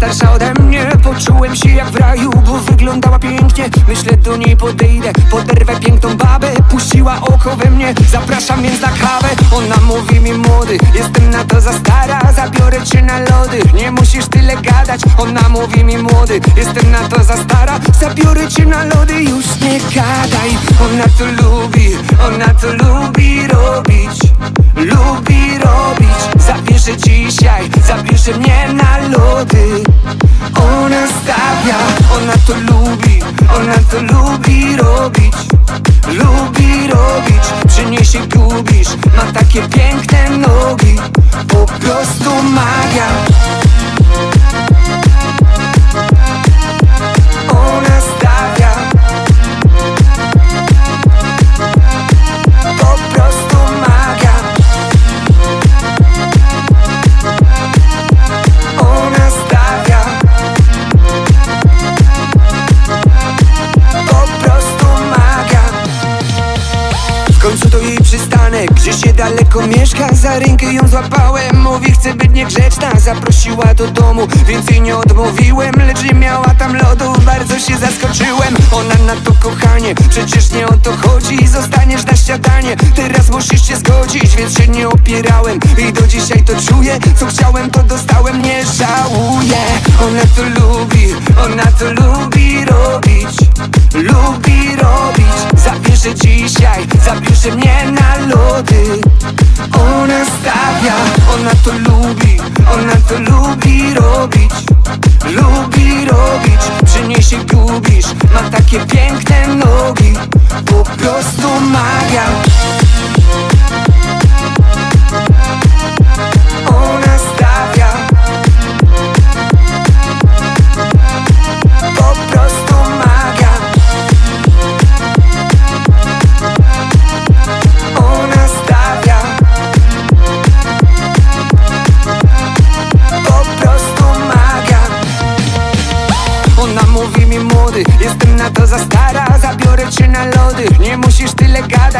starsza ode mnie. Poczułem się jak w raju, bo wyglądała pięknie. Myślę do niej podejdę, poderwę piękną babę Puściła oko we mnie, zapraszam więc na kawę. Ona mówi mi młody, jestem na to za stara. Zabiorę cię na lody, nie musisz tyle gadać. Ona mówi mi młody, jestem na to za stara. Zabiorę cię na lody, już nie gadaj. Ona to lubi, ona to lubi robić. Lubi robić. Zabierze dzisiaj, zabierze mnie na lody. Ona stawia, ona to lubi Ona to lubi robić. Lubi robić? Przy niej się gubisz Ma takie piękne nogi. Po prostu magia daleko mieszka Za rękę ją złapałem. Mówi chce być niegrzeczna Zaprosiła do domu. Więc jej nie odmówiłem Lecz nie miała tam lodów Bardzo się zaskoczyłem. Ona na to kochanie Przecież nie o to chodzi. Zostaniesz na śniadanie. Teraz musisz się zgodzić Więc się nie opierałem. I do dzisiaj to czuję Co chciałem to dostałem. Nie żałuję. Ona to lubi Ona to lubi robić. Lubi robić Zabierze dzisiaj Zabierze mnie na lody. Ona stawia Ona to lubi Ona to lubi robić Lubi robić. Przy niej się gubisz Ma takie piękne nogi Po prostu magia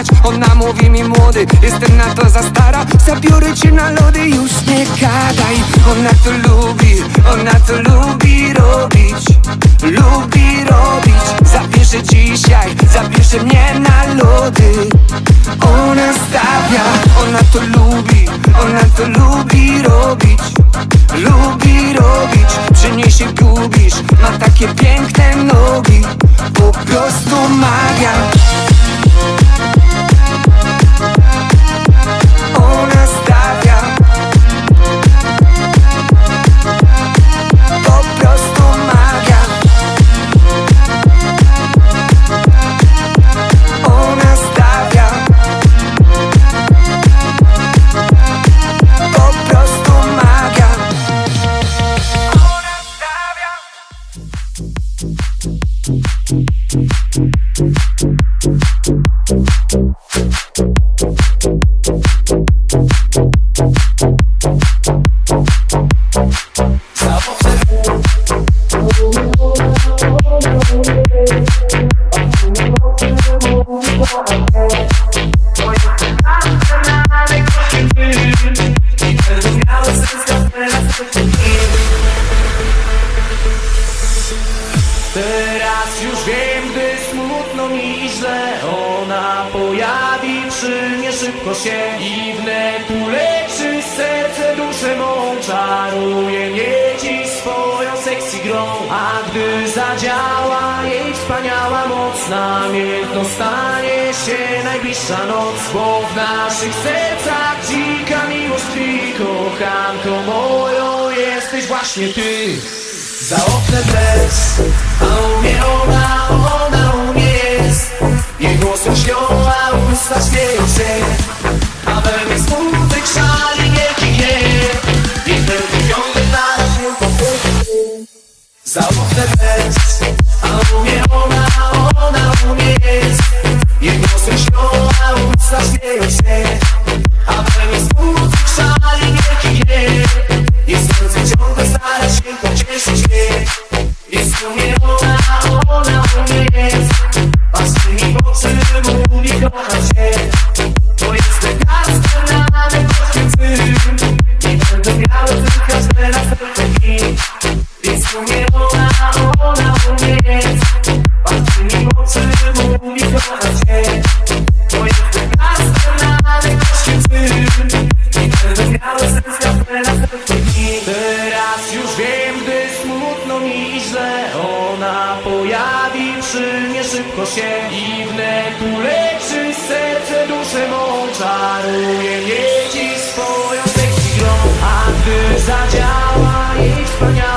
gadać Ona mówi mi młody, jestem na to za stara. Zabiorę cię na lody, już nie gadaj. Ona to lubi, ona to lubi robić. Lubi robić, zabierze dzisiaj Zabierze mnie na lody. Ona stawia, ona to lubi Ona to lubi robić. Lubi robić, przy niej się gubisz Ma takie piękne nogi. Po prostu magia przy mnie szybko się I wnet uleczy serce duszę mą Czaruje mnie dziś swoją sexy grą. A gdy zadziała jej wspaniała moc Namiętno stanie się najbliższa noc. Bo w naszych sercach dzika miłość tkwi Kochanką moją jesteś właśnie ty. Za oknem deszcz, a u mnie ona, ona u mnie jest. Jej głos lśnią, usta śmieją się A we mnie smutek szali wielki gniew. I ten ciągle na się pokoju Za oknem deszcz, a u mnie ona, ona u mnie jest. Jej głos lśnią, a usta śmieją zadziała jej wspaniała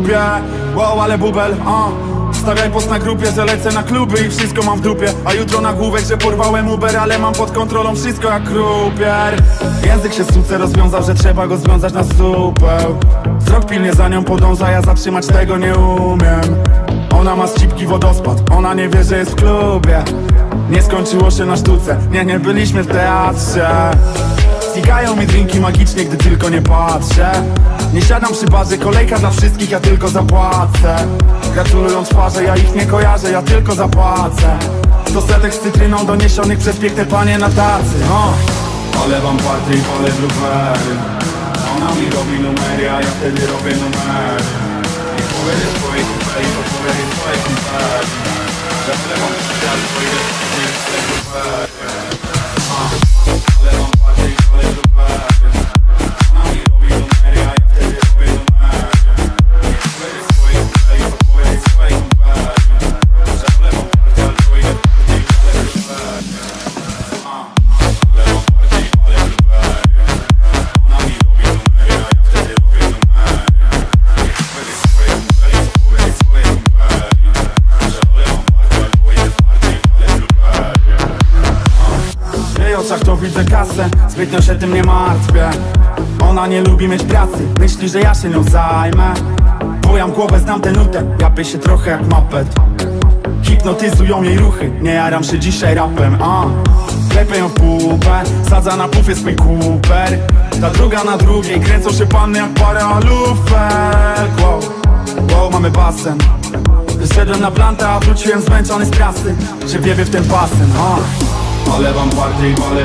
klubie Wow, ale bubel, a. Stawiaj post na grupie, że lecę na kluby i wszystko mam w dupie. A jutro na główek, że porwałem Uber, ale mam pod kontrolą wszystko jak krupier. Język się suce rozwiązał, że trzeba go związać na supeł. Wzrok pilnie za nią podąża, ja zatrzymać tego nie umiem. Ona ma z cipki wodospad, ona nie wie, że jest w klubie. Nie skończyło się na sztuce, nie, nie byliśmy w teatrze. Ścigają mi drinki magicznie, gdy tylko nie patrzę Nie siadam przy barze, kolejka dla wszystkich, ja tylko zapłacę. Gratulują twarze, ja ich nie kojarzę, ja tylko zapłacę. Do setek z cytryną doniesionych przez piękne panie na tacy no. Olewam party i blueberry Ona mi robi numery, a ja wtedy robię numery. Nie powiedzie swojej kupeli, to powiedzie swojej kupeli Że ale twoje nie jest blueberry Olewam party i blueberry widzę kasę, zbytnio się tym nie martwię. Ona nie lubi mieć pracy, myśli, że ja się nią zajmę. Bujam głowę, znam tę nutę, japię się trochę jak mapet. Hipnotyzują jej ruchy, nie jaram się dzisiaj rapem, a. Klepię ją w pupę, sadza na pufie swój kuper. Ta druga na drugiej, kręcą się panny jak para lufek wow. wow, mamy basen. Wyszedłem na plantę, a wróciłem zmęczony z trasy Że wiebie w ten basen, a. Olewam party i palę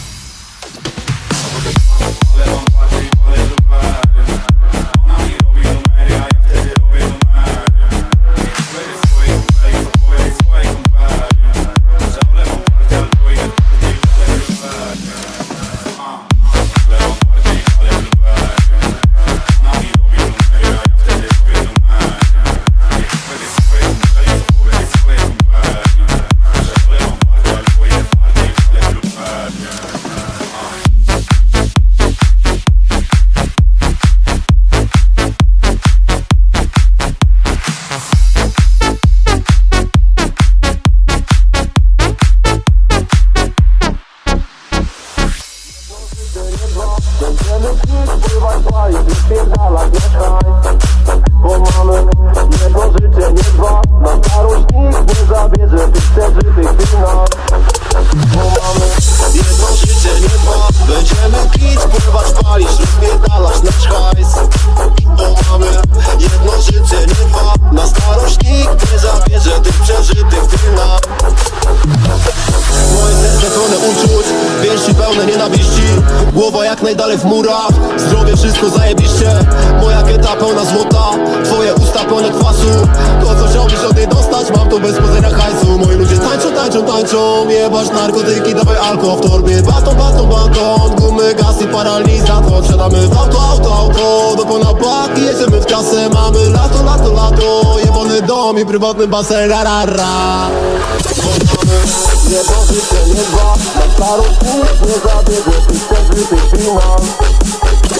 torbie. Baton, baton, baton Gumy, gaz i paralizator Wsiadamy w auto, auto, auto. Do pełna baki, jedziemy w kasę Mamy lato, lato, lato. Jebany dom i prywatny basen. Ra, ra, ra. Jedno życie, nie dwa. Na starość nikt nie zabierze Tych przeżytych finans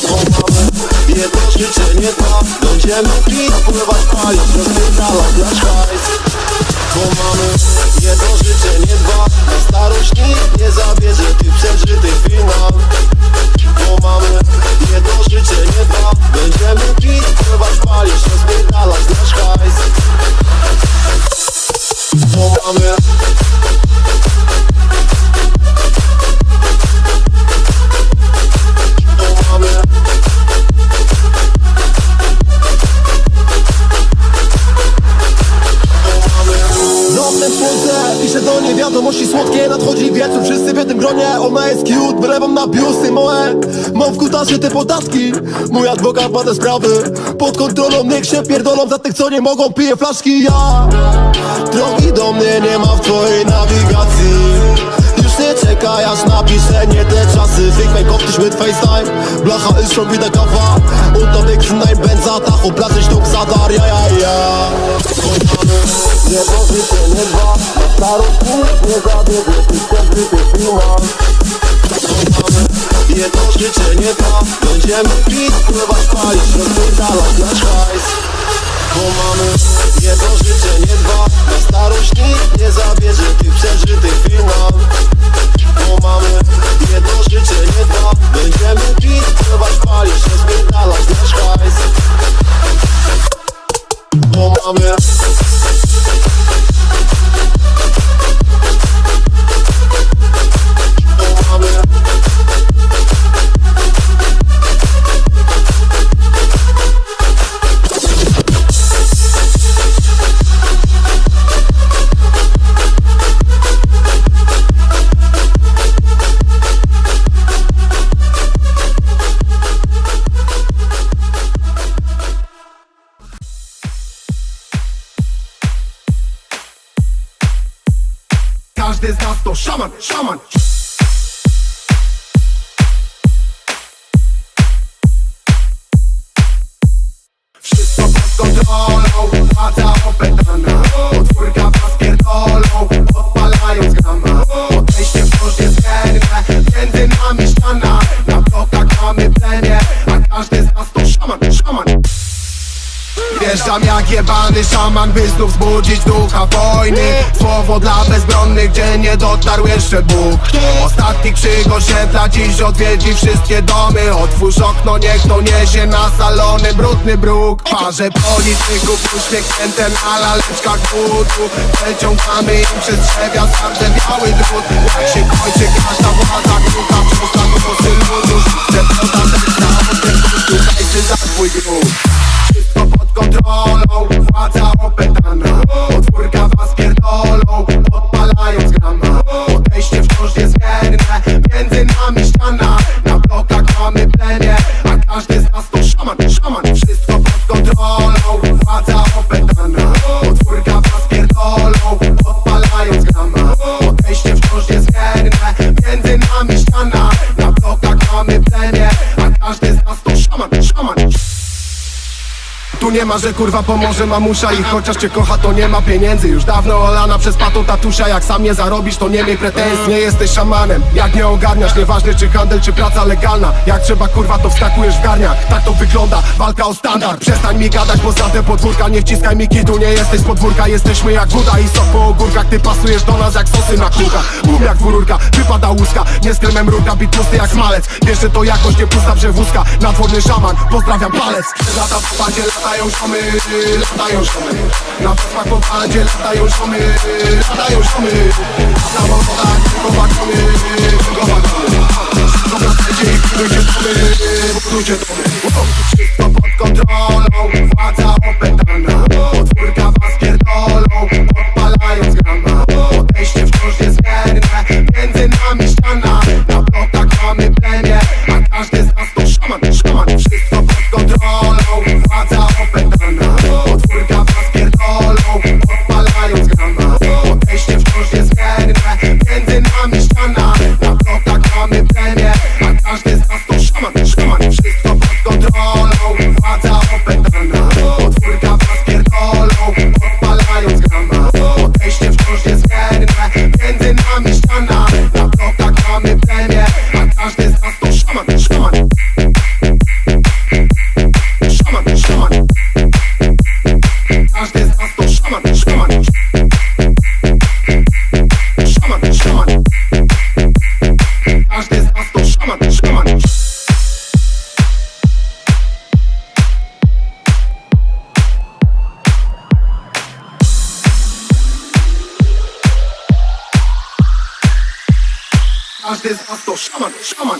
Bo mamy jedno życie, nie dwa. Będziemy pić, pływać, palić Rozpierdalać nasz hajs Bo mamy jedno życie, nie dwa. Na starość nikt nie zabierze Tych przeżytych finans Bo mamy jedno życie, nie dwa. Będziemy pić, pływać, palić Rozpierdalać nasz hajs. Bo mamy Kutasie te podatki? Mój adwokat ma te sprawy. Pod kontrolą, niech się pierdolą Za tych co nie mogą, piję flaszki Ja. Drogi do mnie nie ma w twojej nawigacji. Już nie czekaj aż napiszę nie te czasy. Mein Kopf, ich mit FaceTime. Blacha ist schon kawa. Unterwegs in ein Benzer Tacho, Platz ich duck Sadar, ja, ja, ja. Jedno życie, nie dwa. Na nikt nie przeżytych finans Mamy jedno życie, nie dwa Będziemy pić, pływać, palić Rozpierdalać nasz hajs Bo mamy jedno życie, nie dwa. Na starość nikt nie zabierze Każdy z nas to szaman, szaman. Wszystko pod kontrolą, władza opętana. Podwórka was pierdolą, odpalając grama. Podejście wciąż jest między nami ściana Wjeżdżam jak jebany szaman, by znów zbudzić ducha wojny. Słowo dla bezbronnych, gdzie nie dotarł jeszcze Bóg. Ostatni krzyk osiedla dziś odwiedzi wszystkie domy. Otwórz okno, niech to niesie na salony brudny bruk. Parze polityków uśmiechnięte na laleczkach budu. Przeciągamy im przez drzewia zardzewiały drut. Jak się kończy każda nie ma, że kurwa pomoże mamusza I chociaż cię kocha, to nie ma pieniędzy. Już dawno olana przez patą tatusia Jak sam nie zarobisz, to nie miej pretensji. Nie jesteś szamanem, jak nie ogarniasz Nieważne czy handel, czy praca legalna. Jak trzeba kurwa, to wskakujesz w garniak. Tak to wygląda, walka o standard. Przestań mi gadać, bo znam te podwórka Nie wciskaj mi kitu, nie jesteś z podwórka Jesteśmy jak woda i sok po ogórkach. Ty pasujesz do nas jak sosy na kółkach. Bum jak dwururka, wypada łuska. Nie z kremem bit pusty jak smalec. Wiesz, że to jakoś nie pusta przewózka Nadworny szaman, pozdrawiam palec. Lata w padzie, latają szomy, latają szomy. Na posmach po padzie, latają szomy, latają szomy. Na samochodach, tylko wagony, tylko wagony Dobra, będzie i budujcie domy, budujcie domy Wszystko pod kontrolą, władza opętana. Podwórka was pierdolą, odpalając grama. Podejście wciąż niezmierne, między nami ściana. Na blokach mamy plemię, Każdy z nas to szaman, szaman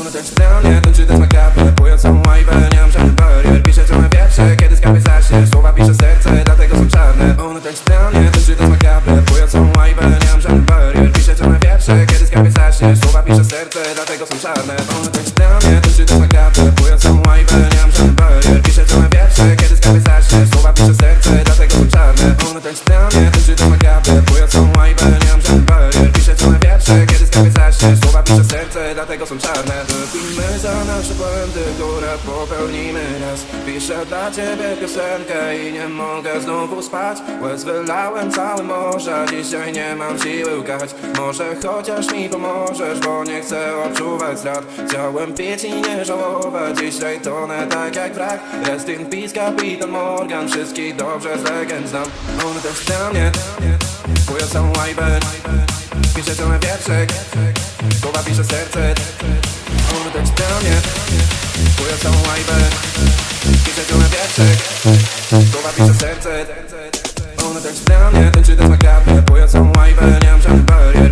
One też dla mnie Tańczy też makabre Twoja całą łajbę Nie mam żadnych barier. Pisze ciągle wietrzek Kiedy skarbie zaśnie Słowa pisze serce Dlatego są czarne. One dla mnie Tańczy też makabre Twoja całą łajbę Nie mam żadnych barier. Pisze ciągle wietrzek Kiedy skarbie zaśnie Słowa pisze serce Dlatego są czarne. One dla mnie Tańczy też makabre Twoja całą łajbę Nie mam żadnych barier. Pisze ciągle wietrzek Kiedy skarbie zaśnie Słowa pisze serce Dlatego są czarne. One dla mnie Tańczy też makabre popełnimy raz. Piszę dla ciebie piosenkę I nie mogę znowu spać. Łez wylałem całe morze Dzisiaj nie mam siły łkać. Może chociaż mi pomożesz Bo nie chcę odczuwać strat. Chciałem pić i nie żałować Dzisiaj tonę tak jak wrak. Rest in peace kapitan Morgan Wszystkich dobrze z legend znam. On też dla mnie Twoja całą łajbę Piszę ciągle wietrzek Słowa pisze serce. On też dla mnie Twoja całą łajbę Piszę ciągle wietrzek Słowa pisze serce. One też dla mnie Tańczy też makabre Twoja całą łajbę Nie mam żadnych barier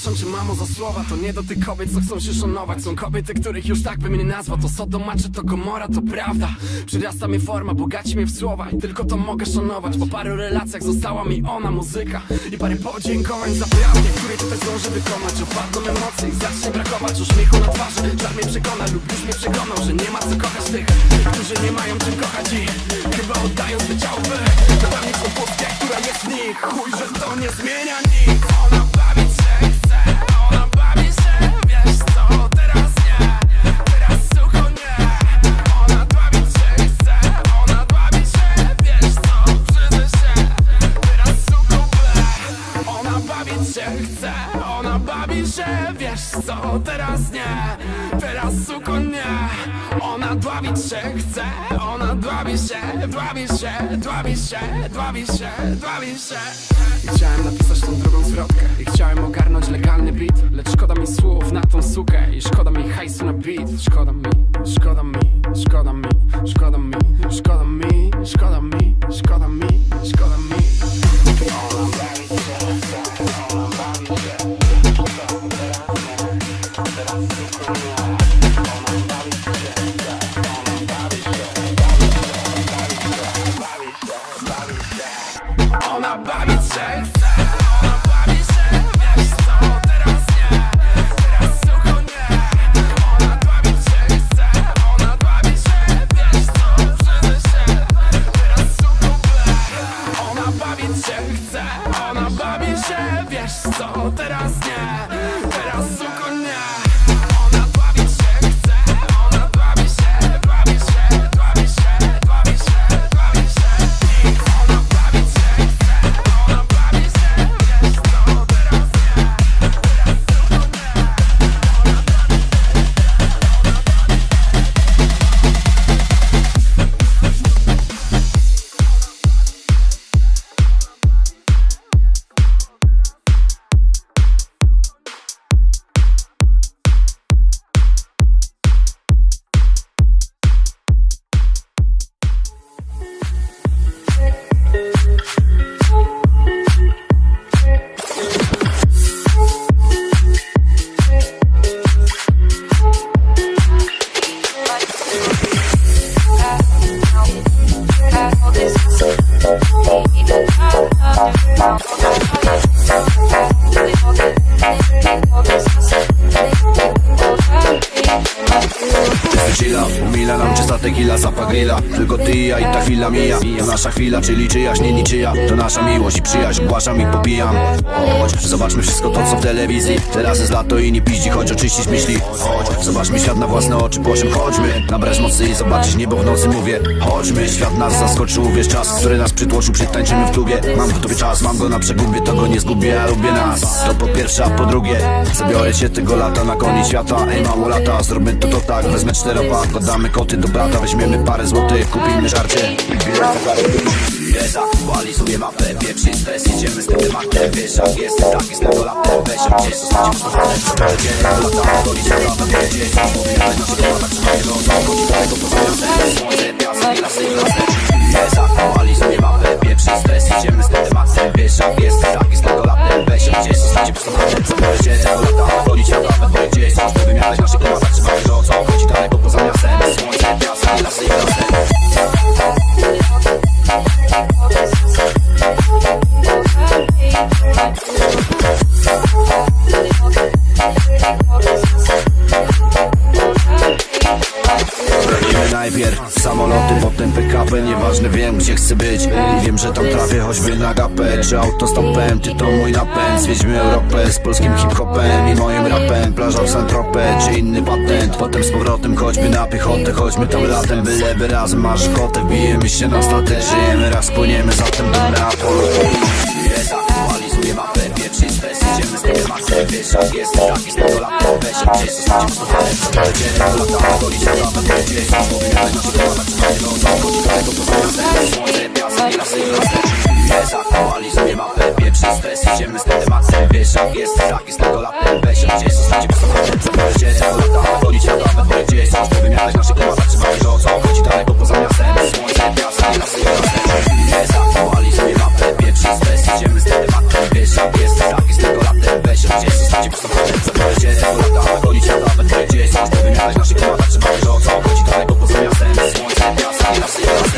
Przepraszam cię mamo za słowa To nie do tych kobiet, co chcą się szanować. Są kobiety, których już tak bym nie nazwał. To Sodoma czy to Gomora, to prawda. Przyrasta mi forma, bogaci mnie w słowa. I tylko to mogę szanować. Po paru relacjach została mi ona muzyka. I parę podziękowań za prawdę Której tutaj zdążę wykonać. Opadną emocje i zacznie brakować Uśmiechu na twarzy, żar mnie przekona Lub już mnie przekonał, że nie ma co kochać tych Którzy nie mają czym kochać. I Chyba oddają swe ciałby To dla mnie która jest w nich. Chuj, że to nie zmienia nic. Ona bawi się, wiesz co, teraz nie. Teraz suko nie. Ona dławić się chce, ona dławi się, dławi się, dławi się, dławi się, dławi się. I chciałem napisać tą drugą zwrotkę. I chciałem ogarnąć legalny beat. Lecz szkoda mi słów na tą sukę. I szkoda mi hajsu na beat. Szkoda mi, szkoda mi, szkoda mi, szkoda mi, szkoda mi, szkoda mi, szkoda mi, szkoda mi. Ona Chodź, zobaczmy wszystko to co w telewizji. Teraz jest lato i nie piździ, chodź oczyścić myśli. Chodź, zobaczmy świat na własne oczy, po czym chodźmy? Nabrać mocy i zobaczyć niebo w nocy, mówię. Chodźmy, świat nas zaskoczył, wiesz czas, który nas przytłoczył Przytańczymy w klubie, mam w tobie czas, mam go na przegubie To go nie zgubię, ja lubię nas. To po pierwsze, a po drugie Zabiorę cię tego lata na koniec świata. Ej mało lata, zróbmy to to tak Wezmę czteropak, oddamy koty do brata Weźmiemy parę złotych, kupimy żarcie. I bilet Jest aktualizuję mapę, pierwszy stres. Idziemy z tym tematem, wiesz jak jest. Tak jest tego latem, weź gdzieś Zostańcie po prostu co będzie Lata, na lata, będzie Mówimy na Chodzi daleko, poznają sens Słońce, i mapę, pierwszy stres. Idziemy z tym tematem, wiesz jak jest. Tak jest tego latem, weź ją gdzieś Zostańcie po prostu co będzie Lata, na lata, będzie Chcemy wymianać nasze klimat, tak trzeba nie rozum Chodzi daleko, poza miastem. Słońce, piasek i lasy lasy. Robimy najpierw samoloty, potem PKP Nieważne wiem gdzie chcę być że tam trafię choćby na gapę Czy autostopem, ty to mój napęd Zwiedźmy Europę z polskim hip-hopem I moim rapem, plaża w Santropę Czy inny patent, potem z powrotem Choćby na piechotę, chodźmy tam latem Byleby razem masz ochotę Bijemy się na statę, żyjemy raz, płyniemy Zatem dobra, polu Jest aktualizuję mapę, pierwszy stres Idziemy z tym tematem, wiesz jak jest Tak jest tego latem, weź się gdzieś Zostańcie po prostu co będzie Lata, na lata, będzie na tak nie Chodzi poza Słońce, piasek i lasy i lasy Jest aktualizuję mapę, pierwszy stres Idziemy z tym tematem, wiesz jak jest Tak jest tego latem, weź się gdzieś Zostańcie po prostu co będzie Lata, gonić na lata, będzie Wymianać nasze klimat, tak trzeba nie rozum Chodzi daleko, poza miastem Słońce, piasek lasy i lasy Jest aktualizuję mapę, pierwszy stres Idziemy z wiesz jest Tak tego latem, weź się gdzieś Zostańcie po prostu co będzie Lata, gonić na lata, będzie Wymianać nasze klimat, tak trzeba nie rozum Chodzi daleko, poza miastem Słońce, piasek lasy i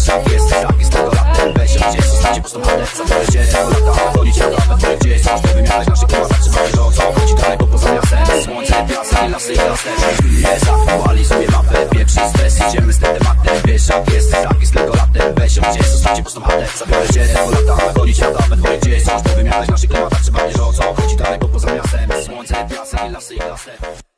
sam jest Tak jest tego latem Weź się gdzieś, zostańcie prostą chatę Zabiorę cię tego lata Chodzić na kawę, twoje gdzieś Chcę wymiatać naszych koła Zatrzymamy to, co chodzi dalej Bo poza miastem Słońce, piasek, lasy i lasne Chwilę zachowali sobie mapę Pierwszy stres, idziemy z tym tematem Wiesz jak jest, tak jest tego latem Weź się gdzieś, zostańcie prostą chatę Zabiorę cię tego lata Chodzić na kawę, twoje gdzieś Chcę wymiatać naszych koła Zatrzymamy to, co chodzi dalej Bo poza miastem Słońce, piasek, lasy i lasne